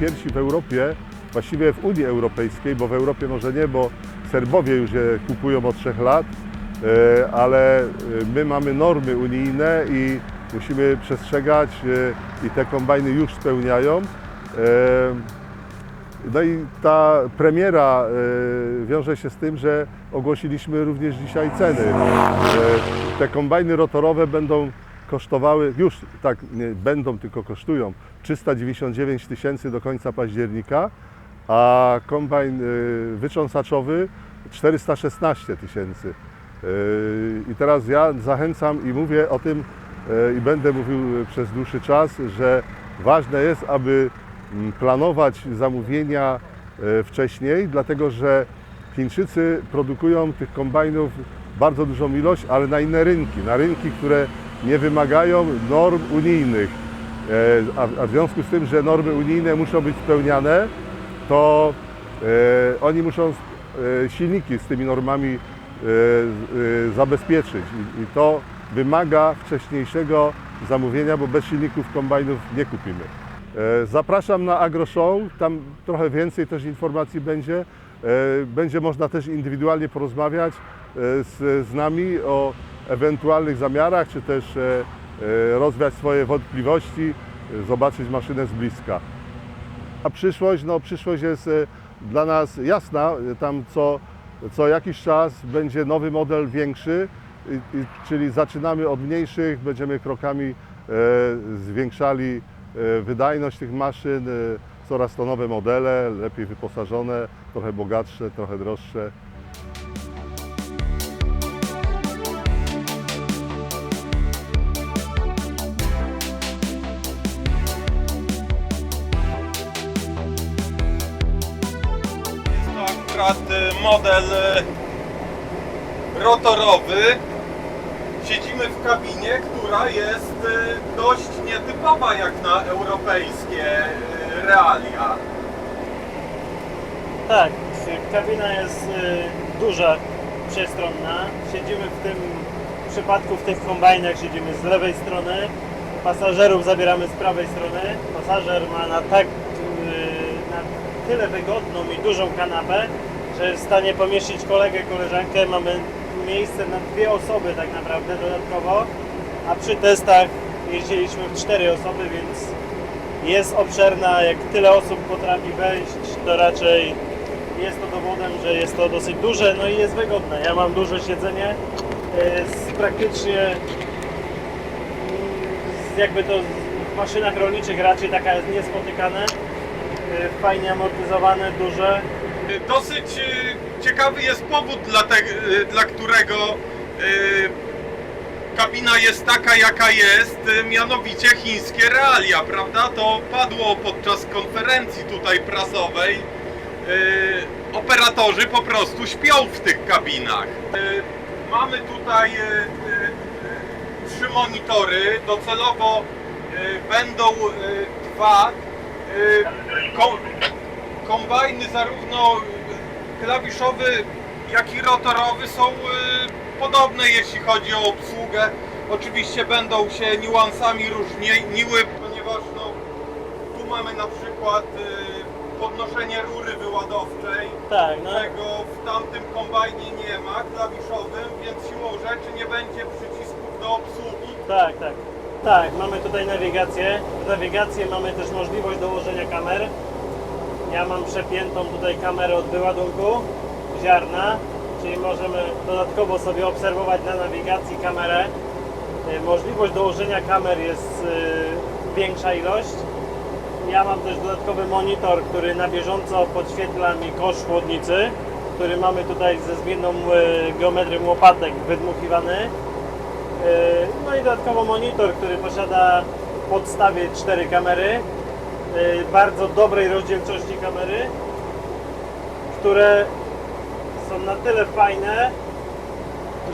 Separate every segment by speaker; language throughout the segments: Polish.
Speaker 1: pierwsi w Europie, właściwie w Unii Europejskiej, bo w Europie może nie, bo Serbowie już je kupują od trzech lat, e, ale e, my mamy normy unijne i musimy przestrzegać e, i te kombajny już spełniają. No i ta premiera wiąże się z tym, że ogłosiliśmy również dzisiaj ceny. Te kombajny rotorowe będą kosztowały, już tak nie będą, tylko kosztują 399 tysięcy do końca października, a kombajn e, wytrząsaczowy 416 tysięcy. E, I teraz ja zachęcam i mówię o tym e, i będę mówił przez dłuższy czas, że ważne jest, aby mm, planować zamówienia wcześniej, dlatego że Chińczycy produkują tych kombajnów bardzo dużą ilość, ale na inne rynki, na rynki, które nie wymagają norm unijnych. E, A, w związku z tym, że normy unijne muszą być spełniane, to e, oni muszą e, silniki z tymi normami zabezpieczyć I, to wymaga wcześniejszego zamówienia, bo bez silników kombajnów nie kupimy. Zapraszam na AgroShow, tam trochę więcej też informacji będzie. Będzie można też indywidualnie porozmawiać z, z nami o ewentualnych zamiarach, czy też e, e, rozwiać swoje wątpliwości, zobaczyć maszynę z bliska. A przyszłość, no przyszłość jest e, dla nas jasna, tam co, co jakiś czas będzie nowy model większy, czyli zaczynamy od mniejszych, będziemy krokami zwiększali wydajność tych maszyn, coraz to nowe modele, lepiej wyposażone, trochę bogatsze, trochę droższe.
Speaker 2: Model y, rotorowy. Siedzimy w kabinie, która jest y, dość nietypowa jak na europejskie y, realia.
Speaker 3: Tak, kabina jest duża, przestronna. Siedzimy w tym przypadku w tych kombajnach siedzimy z lewej strony. Pasażerów zabieramy z prawej strony. Pasażer ma na tak na tyle wygodną i dużą kanapę, że jest w stanie pomieścić kolegę, koleżankę. Mamy miejsce na dwie osoby tak naprawdę dodatkowo, a przy testach jeździliśmy w cztery osoby, więc jest obszerna, jak tyle osób potrafi wejść, to raczej jest to dowodem, że jest to dosyć duże, no i jest wygodne. Ja mam duże siedzenie, jest praktycznie jakby to w maszynach rolniczych raczej taka jest niespotykane, y, fajnie amortyzowane, duże.
Speaker 2: Y, Dosyć y, ciekawy jest powód, dla, te, y, dla którego kabina jest taka, jaka jest, mianowicie chińskie realia, prawda? To padło podczas konferencji tutaj prasowej. Operatorzy po prostu śpią w tych kabinach. Mamy tutaj trzy monitory, docelowo będą dwa. Ko- kombajny zarówno klawiszowy, jak i rotorowy są y, podobne jeśli chodzi o obsługę. Oczywiście będą się niuansami różniły, ponieważ no, tu mamy na przykład y, podnoszenie rury wyładowczej,
Speaker 3: Tak, no
Speaker 2: czego w tamtym kombajnie nie ma, klawiszowym, więc siłą rzeczy nie będzie przycisków do obsługi.
Speaker 3: tak, tak. Tak, mamy tutaj nawigację. W nawigacji mamy też możliwość dołożenia kamer. Ja mam przepiętą tutaj kamerę od wyładunku ziarna, czyli możemy dodatkowo sobie obserwować na nawigacji kamerę. Y, Możliwość dołożenia kamer jest y, większa ilość. Ja mam też dodatkowy monitor, który na bieżąco podświetla mi kosz chłodnicy, który mamy tutaj ze zmienną y, geometrią łopatek wydmuchiwany. No i dodatkowo monitor, który posiada w podstawie cztery kamery, bardzo dobrej rozdzielczości kamery, które są na tyle fajne,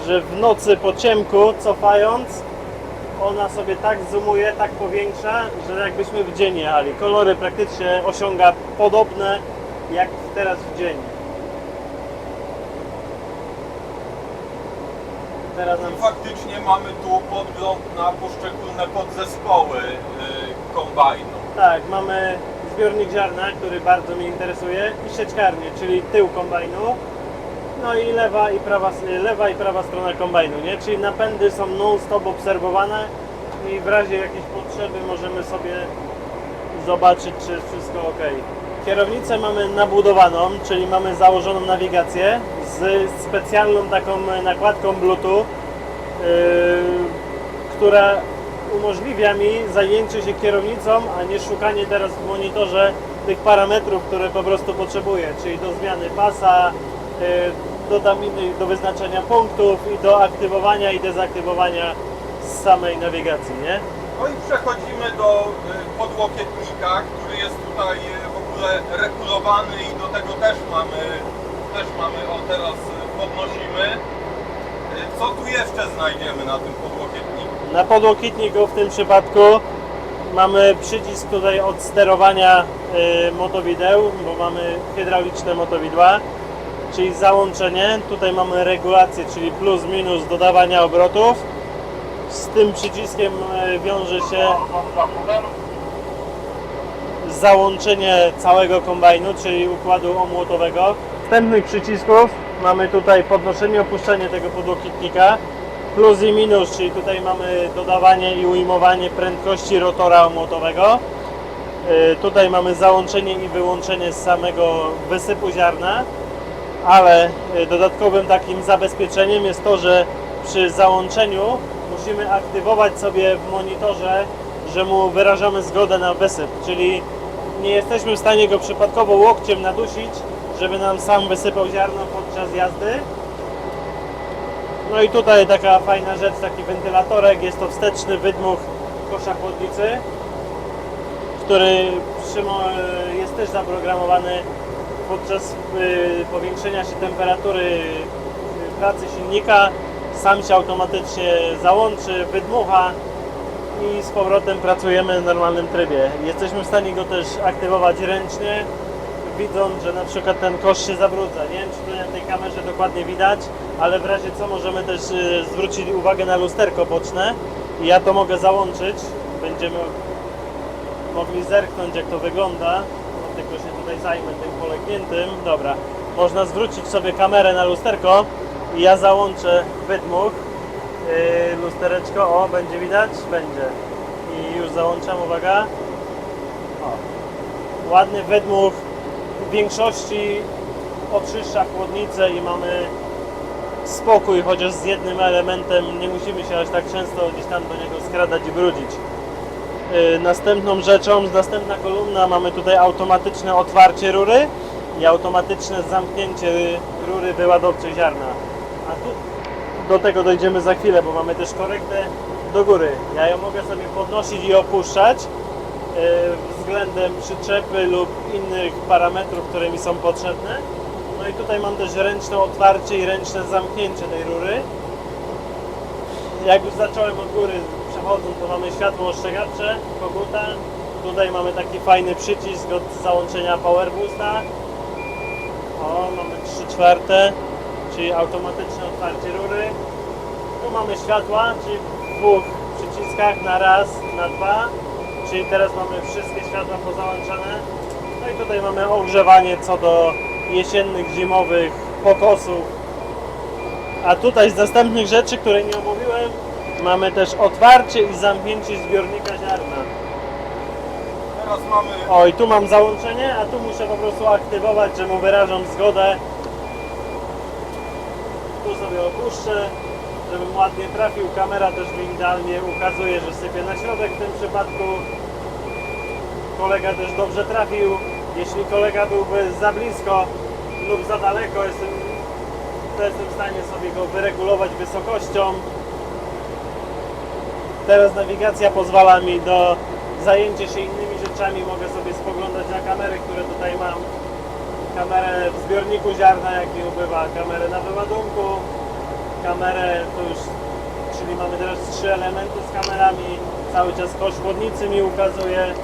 Speaker 3: że w nocy po ciemku cofając ona sobie tak zoomuje, tak powiększa, że jakbyśmy w dzień jechali. Kolory praktycznie osiąga podobne jak teraz w dzień. Teraz nam
Speaker 2: Faktycznie mamy tu podgląd na poszczególne podzespoły y, kombajnu.
Speaker 3: Tak, mamy zbiornik ziarna, który bardzo mnie interesuje i sieczkarnię, czyli tył kombajnu. No i lewa i prawa, lewa i prawa strona kombajnu, nie? Czyli napędy są non-stop obserwowane i w razie jakiejś potrzeby możemy sobie zobaczyć, czy jest wszystko ok. Kierownicę mamy nabudowaną, czyli mamy założoną nawigację z specjalną taką nakładką Bluetooth, yy, która umożliwia mi zajęcie się kierownicą, a nie szukanie teraz w monitorze tych parametrów, które po prostu potrzebuję, czyli do zmiany pasa, yy, dodam innych do wyznaczenia punktów i do aktywowania i dezaktywowania z samej nawigacji, nie?
Speaker 2: No i przechodzimy do y, podłokietnika, który jest tutaj y, w ogóle regulowany i do tego też mamy, też mamy, o teraz y, podnosimy. Co tu jeszcze znajdziemy na tym podłokietniku?
Speaker 3: Na podłokietniku w tym przypadku mamy przycisk tutaj od sterowania y, motowideł, bo mamy hydrauliczne motowidła, czyli załączenie. Tutaj mamy regulację, czyli plus minus dodawania obrotów. Z tym przyciskiem y, wiąże się załączenie całego kombajnu, czyli układu omłotowego. Wstępnych przycisków mamy tutaj podnoszenie, opuszczenie tego podłokietnika, plus i minus, czyli tutaj mamy dodawanie i ujmowanie prędkości rotora omłotowego. Yy, Tutaj mamy załączenie i wyłączenie z samego wysypu ziarna, ale yy, dodatkowym takim zabezpieczeniem jest to, że przy załączeniu musimy aktywować sobie w monitorze, że mu wyrażamy zgodę na wysyp, czyli nie jesteśmy w stanie go przypadkowo łokciem nadusić, żeby nam sam wysypał ziarno podczas jazdy. No i tutaj taka fajna rzecz, taki wentylatorek, jest to wsteczny wydmuch kosza chłodnicy, który przymo- jest też zaprogramowany podczas y, powiększenia się temperatury y, pracy silnika. Sam się automatycznie załączy, wydmucha i z powrotem pracujemy w normalnym trybie. Jesteśmy w stanie go też aktywować ręcznie, widząc, że na przykład ten kosz się zabrudza. Nie wiem, czy to na tej kamerze dokładnie widać, ale w razie co możemy też y, zwrócić uwagę na lusterko boczne i ja to mogę załączyć. Będziemy mogli zerknąć jak to wygląda. Tylko się tutaj zajmę tym polegniętym. Dobra, można zwrócić sobie kamerę na lusterko i ja załączę wydmuch. Yy, lustereczko, o, będzie widać? Będzie. I już załączam, uwaga. O. Ładny wydmuch w większości oczyszcza chłodnicę i mamy spokój, chociaż z jednym elementem nie musimy się aż tak często gdzieś tam do niego skradać i brudzić. Yy, Następną rzeczą, następna kolumna, mamy tutaj automatyczne otwarcie rury i automatyczne zamknięcie rury wyładowczej ziarna. A tu do tego dojdziemy za chwilę, bo mamy też korektę do góry. Ja ją mogę sobie podnosić i opuszczać yy, względem przyczepy lub innych parametrów, które mi są potrzebne. No i tutaj mam też ręczne otwarcie i ręczne zamknięcie tej rury. Jak już zacząłem od góry przechodząc, to mamy światło ostrzegawcze, koguta. Tutaj mamy taki fajny przycisk od załączenia Power Boosta. O, mamy 3 czwarte, czyli automatyczne otwarcie rury. Tu mamy światła, czyli w dwóch przyciskach na raz, na dwa. Czyli teraz mamy wszystkie światła pozałączane. No i tutaj mamy ogrzewanie co do jesiennych, zimowych pokosów. A tutaj z następnych rzeczy, które nie omówiłem, mamy też otwarcie i zamknięcie zbiornika ziarna.
Speaker 2: Teraz mamy
Speaker 3: O, i tu mam załączenie, a tu muszę po prostu aktywować, że mu wyrażam zgodę. Tu sobie opuszczę, żebym ładnie trafił. Kamera też mi idealnie ukazuje, że sypie na środek w tym przypadku. Kolega też dobrze trafił. Jeśli kolega byłby za blisko lub za daleko, jestem, to jestem w stanie sobie go wyregulować wysokością. Teraz nawigacja pozwala mi do zajęcia się innymi rzeczami. Mogę sobie spoglądać na kamery, które tutaj mam. Kamerę w zbiorniku ziarna, jak mi ubywa, kamerę na wyładunku, kamerę to już, czyli mamy teraz trzy elementy z kamerami. Cały czas kosz chłodnicy mi ukazuje.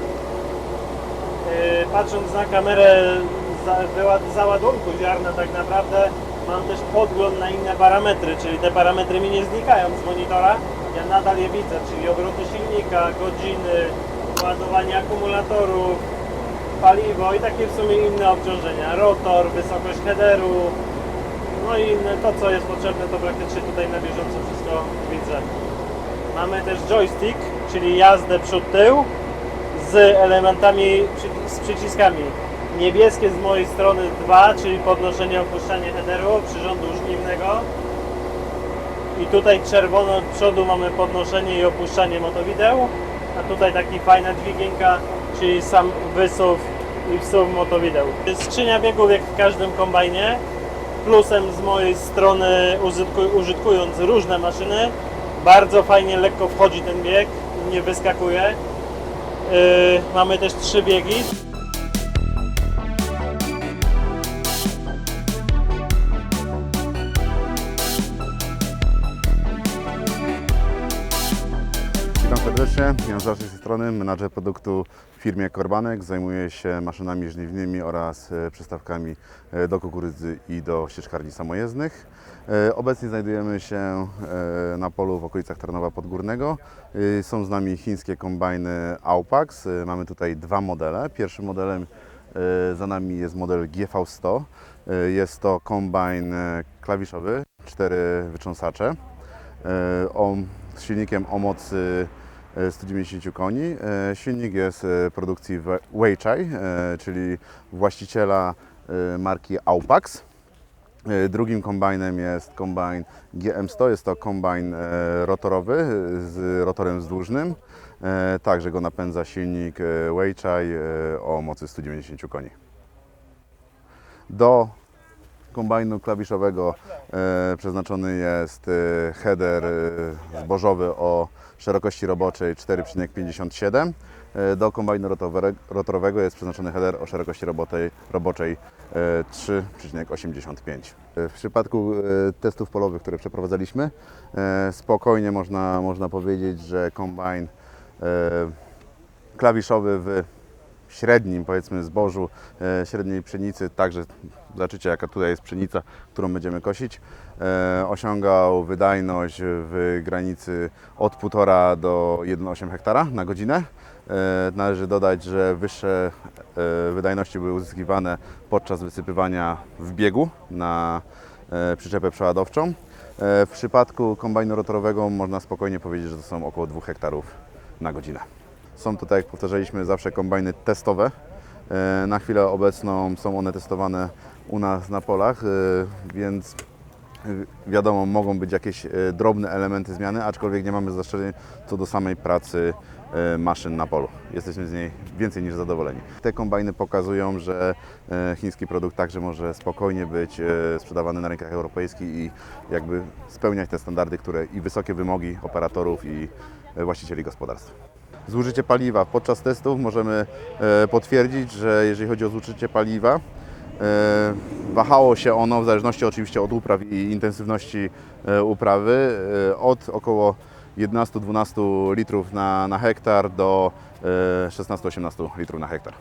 Speaker 3: Yy, patrząc na kamerę załadunku ziarna tak naprawdę mam też podgląd na inne parametry, czyli te parametry mi nie znikają z monitora, ja nadal je widzę, czyli obroty silnika, godziny, ładowanie akumulatorów, paliwo i takie w sumie inne obciążenia. Rotor, wysokość headeru, no i inne, to co jest potrzebne to praktycznie tutaj na bieżąco wszystko widzę. Mamy też joystick, czyli jazdę przód-tył z elementami, z przyciskami. Niebieskie z mojej strony 2, czyli podnoszenie, opuszczanie headeru, przyrządu żniwnego. I tutaj czerwono od przodu mamy podnoszenie i opuszczanie motowideł. A tutaj taki fajna dźwigienka, czyli sam wysuw i wsuw motowideł. Skrzynia biegów jak w każdym kombajnie. Plusem z mojej strony użytku- użytkując różne maszyny, bardzo fajnie lekko wchodzi ten bieg, nie wyskakuje. Yy, mamy też trzy biegi.
Speaker 4: Zawsze z tej strony, menadżer produktu w firmie Korbanek. Zajmuję się maszynami żniwnymi oraz e, przystawkami e, do kukurydzy i do ścieczkarni samojezdnych. E, Obecnie znajdujemy się na polu w okolicach Tarnowa Podgórnego. Są z nami chińskie kombajny Aupax. Mamy tutaj dwa modele. Pierwszym modelem za nami jest model GV100. E, Jest to kombajn klawiszowy, cztery wytrząsacze o, z silnikiem o mocy 190 koni. E, Silnik jest e, produkcji We- Weichai, e, czyli właściciela e, marki Aupax. E, Drugim kombajnem jest kombajn GM100, jest to kombajn e, rotorowy e, z rotorem wzdłużnym. E, Także go napędza silnik e, Weichai e, o mocy 190 koni. Do kombajnu klawiszowego e, przeznaczony jest e, header e, zbożowy o szerokości roboczej 4,57. E, do kombajnu rotorowego jest przeznaczony header o szerokości roboczej, roboczej e, 3,85. E, W przypadku e, testów polowych, które przeprowadzaliśmy, e, spokojnie można, można powiedzieć, że kombajn e, klawiszowy w średnim, powiedzmy, zbożu, e, średniej pszenicy, także zobaczycie jaka tutaj jest pszenica, którą będziemy kosić, e, osiągał wydajność w granicy od 1,5 do 1,8 hektara na godzinę. E, Należy dodać, że wyższe e, wydajności były uzyskiwane podczas wysypywania w biegu na e, przyczepę przeładowczą. E, W przypadku kombajnu rotorowego można spokojnie powiedzieć, że to są około 2 hektarów na godzinę. Są to, tak jak powtarzaliśmy, zawsze kombajny testowe. E, Na chwilę obecną są one testowane u nas na polach, e, więc wiadomo, mogą być jakieś e, drobne elementy zmiany, aczkolwiek nie mamy zastrzeżeń co do samej pracy maszyn na polu. Jesteśmy z niej więcej niż zadowoleni. Te kombajny pokazują, że chiński produkt także może spokojnie być sprzedawany na rynkach europejskich i jakby spełniać te standardy, które i wysokie wymogi operatorów i właścicieli gospodarstw. Zużycie paliwa. Podczas testów możemy e, potwierdzić, że jeżeli chodzi o zużycie paliwa, e, wahało się ono w zależności oczywiście od upraw i intensywności e, uprawy od około 11-12 litrów na, na hektar do e, 16-18 litrów na hektar.